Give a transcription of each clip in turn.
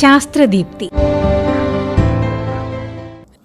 ശാസ്ത്രദീപ്തി.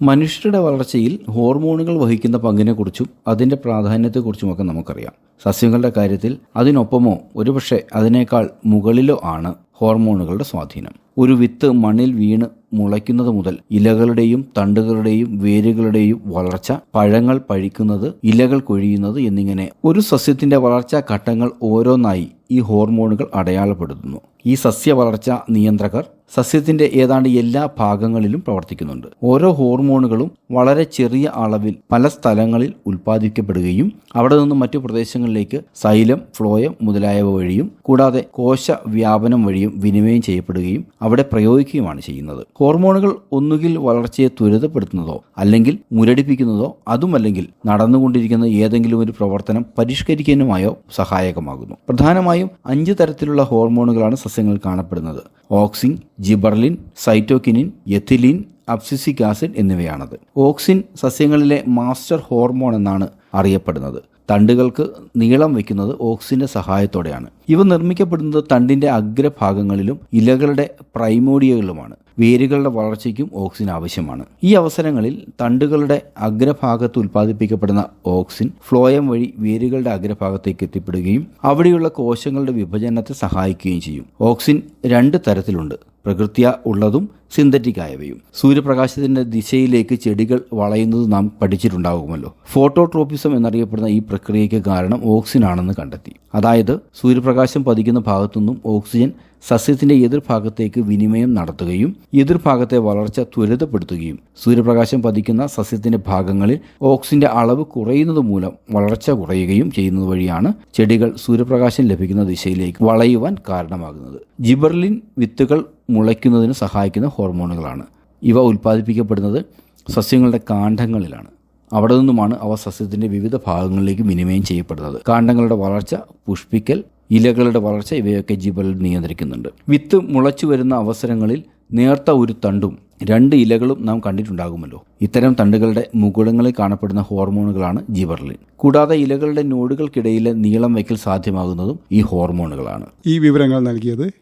മനുഷ്യരുടെ വളർച്ചയിൽ ഹോർമോണുകൾ വഹിക്കുന്ന പങ്കിനെക്കുറിച്ചും അതിന്റെ പ്രാധാന്യത്തെക്കുറിച്ചുമൊക്കെ നമുക്കറിയാം. സസ്യങ്ങളുടെ കാര്യത്തിൽ അതിനൊപ്പമോ ഒരുപക്ഷെ അതിനേക്കാൾ മുകളിലോ ആണ് ഹോർമോണുകളുടെ സ്വാധീനം. ഒരു വിത്ത് മണ്ണിൽ വീണ് മുളയ്ക്കുന്നത് മുതൽ ഇലകളുടെയും തണ്ടുകളുടെയും വേരുകളുടെയും വളർച്ച പഴങ്ങൾ പഴിക്കുന്നത് ഇലകൾ കൊഴിയുന്നത് എന്നിങ്ങനെ ഒരു സസ്യത്തിന്റെ വളർച്ചാ ഘട്ടങ്ങൾ ഓരോന്നായി ഈ ഹോർമോണുകൾ അടയാളപ്പെടുത്തുന്നു. ഈ സസ്യ വളർച്ചാ നിയന്ത്രകർ സസ്യത്തിന്റെ ഏതാണ്ട് എല്ലാ ഭാഗങ്ങളിലും പ്രവർത്തിക്കുന്നുണ്ട്. ഓരോ ഹോർമോണുകളും വളരെ ചെറിയ അളവിൽ പല സ്ഥലങ്ങളിൽ ഉൽപ്പാദിക്കപ്പെടുകയും അവിടെ നിന്നും മറ്റു പ്രദേശങ്ങളിലേക്ക് സൈലം ഫ്ലോയം മുതലായവ വഴിയും കൂടാതെ കോശ വ്യാപനം വഴിയും വിനിമയം ചെയ്യപ്പെടുകയും അവിടെ പ്രയോഗിക്കുകയുമാണ് ചെയ്യുന്നത്. ഹോർമോണുകൾ ഒന്നുകിൽ വളർച്ചയെ ത്വരിതപ്പെടുത്തുന്നതോ അല്ലെങ്കിൽ മുരടിപ്പിക്കുന്നതോ അതുമല്ലെങ്കിൽ നടന്നുകൊണ്ടിരിക്കുന്ന ഏതെങ്കിലും ഒരു പ്രവർത്തനം പരിഷ്കരിക്കാനുമായോ സഹായകമാകുന്നു. പ്രധാനമായും അഞ്ച് തരത്തിലുള്ള ഹോർമോണുകളാണ് സസ്യങ്ങൾ കാണപ്പെടുന്നത്. Auxin gibberellin cytokinin ethylene abscisic acid എന്നിവയാണത്. Auxin സസ്യങ്ങളിലെ മാസ്റ്റർ ഹോർമോൺ എന്നാണ് അറിയപ്പെടുന്നത്. തണ്ടുകൾക്ക് നീളം വയ്ക്കുന്നത് ഓക്സിന്റെ സഹായത്തോടെയാണ്. ഇവ നിർമ്മിക്കപ്പെടുന്നത് തണ്ടിന്റെ അഗ്രഭാഗങ്ങളിലും ഇലകളുടെ പ്രൈമോഡിയകളിലുമാണ്. വേരുകളുടെ വളർച്ചയ്ക്കും ഓക്സിൻ ആവശ്യമാണ്. ഈ അവസരങ്ങളിൽ തണ്ടുകളുടെ അഗ്രഭാഗത്ത് ഉൽപ്പാദിപ്പിക്കപ്പെടുന്ന ഓക്സിൻ ഫ്ലോയം വഴി വേരുകളുടെ അഗ്രഭാഗത്തേക്ക് എത്തിപ്പെടുകയും അവിടെയുള്ള കോശങ്ങളുടെ വിഭജനത്തെ സഹായിക്കുകയും ചെയ്യും. ഓക്സിൻ രണ്ട് തരത്തിലുണ്ട്. പ്രകൃത്യ ഉള്ളതും സിന്തറ്റിക് ആയവയും. സൂര്യപ്രകാശത്തിന്റെ ദിശയിലേക്ക് ചെടികൾ വളയുന്നത് നാം പഠിച്ചിട്ടുണ്ടാകുമല്ലോ. ഫോട്ടോട്രോപ്പിസം എന്നറിയപ്പെടുന്ന ഈ പ്രക്രിയയ്ക്ക് കാരണം ഓക്സിജൻ ആണെന്ന് കണ്ടെത്തി. അതായത് സൂര്യപ്രകാശം പതിക്കുന്ന ഭാഗത്തുനിന്നും ഓക്സിജൻ സസ്യത്തിന്റെ എതിർഭാഗത്തേക്ക് വിനിമയം നടത്തുകയും എതിർഭാഗത്തെ വളർച്ച ത്വരിതപ്പെടുത്തുകയും സൂര്യപ്രകാശം പതിക്കുന്ന സസ്യത്തിന്റെ ഭാഗങ്ങളിൽ ഓക്സിന്റെ അളവ് കുറയുന്നത് മൂലം വളർച്ച കുറയുകയും ചെയ്യുന്നത് വഴിയാണ് ചെടികൾ സൂര്യപ്രകാശം ലഭിക്കുന്ന ദിശയിലേക്ക് വളയുവാൻ കാരണമാകുന്നത്. ജിബർലിൻ വിത്തുകൾ മുളയ്ക്കുന്നതിന് സഹായിക്കുന്ന ഹോർമോണുകളാണ്. ഇവ ഉൽപ്പാദിപ്പിക്കപ്പെടുന്നത് സസ്യങ്ങളുടെ കാണ്ഡങ്ങളിലാണ്. അവിടെ നിന്നുമാണ് അവ സസ്യത്തിന്റെ വിവിധ ഭാഗങ്ങളിലേക്ക് വിനിമയം ചെയ്യപ്പെടുന്നത്. കാണ്ഡങ്ങളുടെ വളർച്ച പുഷ്പിക്കൽ ഇലകളുടെ വളർച്ച ഇവയൊക്കെ ജിബറിൽ നിയന്ത്രിക്കുന്നുണ്ട്. വിത്ത് മുളച്ചു വരുന്ന അവസരങ്ങളിൽ നേർത്ത ഒരു തണ്ടും രണ്ട് ഇലകളും നാം കണ്ടിട്ടുണ്ടാകുമല്ലോ. ഇത്തരം തണ്ടുകളുടെ മുകുളങ്ങളിൽ കാണപ്പെടുന്ന ഹോർമോണുകളാണ് ജിബർലിൻ കൂടാതെ ഇലകളുടെ നോഡുകൾക്കിടയിലെ നീളം വയ്ക്കൽ സാധ്യമാകുന്നതും ഈ ഹോർമോണുകളാണ്. ഈ വിവരങ്ങൾ നൽകിയത്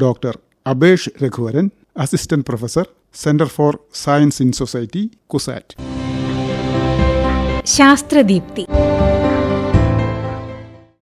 doctor Abesh Raghuvaran assistant professor centre for science in society CUSAT. Sasthradeepthi.